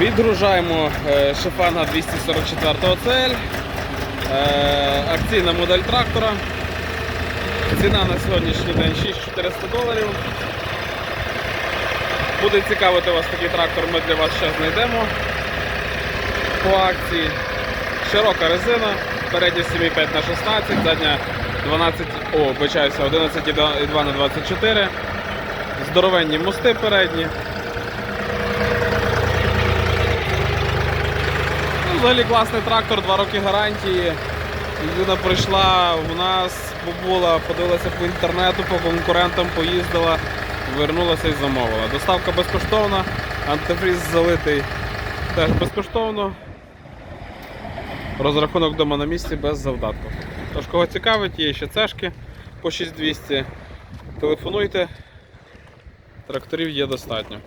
Відгружаємо Шифана 244 CL. Е, Акційна модель трактора. Ціна на сьогоднішній день 6400 доларів. Буде цікавити вас такий трактор, ми для вас ще знайдемо по акції. Широка резина, передня 7,5 на 16, задня 12, о, вибачаюся, 11,2 на 24. Здоровенні мости передні. Взагалі класний трактор, 2 роки гарантії. Людина прийшла у нас, побула, подивилася по інтернету, по конкурентам поїздила, вернулася і замовила. Доставка безкоштовна, антифріз залитий теж безкоштовно. Розрахунок вдома на місці без завдатку. Тож, кого цікавить, є ще цешки по 6200. Телефонуйте, тракторів є достатньо.